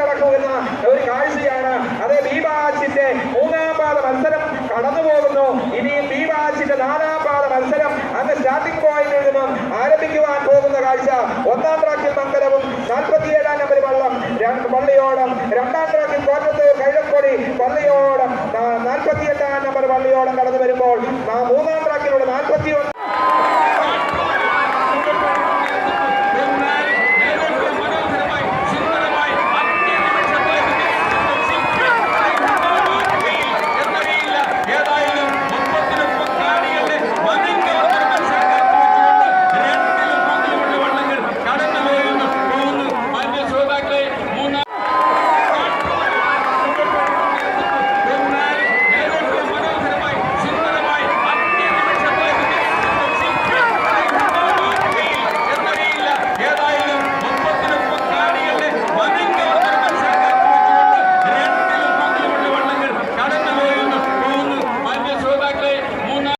കടക്കുന്ന ഒരു കാഴ്ചയാണ്. അതേ ബീബാച്ചിന്റെ മൂന്നാം പാത മത്സരം കടന്നു പോകുന്നു ഇനിയും ബീബാച്ചിന്റെ നാലാം പാത മത്സരം അന്ന് സ്റ്റാർട്ടിംഗ് പോയിന്റിൽ നിന്നും ആരംഭിക്കുവാൻ പോകുന്ന കാഴ്ച. ഒന്നാം ട്രാക്കിൽ മംഗലവും നാൽപ്പത്തിയേഴാം നമ്പർ വള്ളം. പള്ളിയോടം രണ്ടാം ട്രാക്കിൽ കോട്ടത്തൂർ കൈലക്കൊടി പള്ളിയോളം നാൽപ്പത്തിയെട്ടാം നമ്പർ പള്ളിയോടം കടന്നു വരുമ്പോൾ മൂന്നാം ട്രാക്കിലുള്ള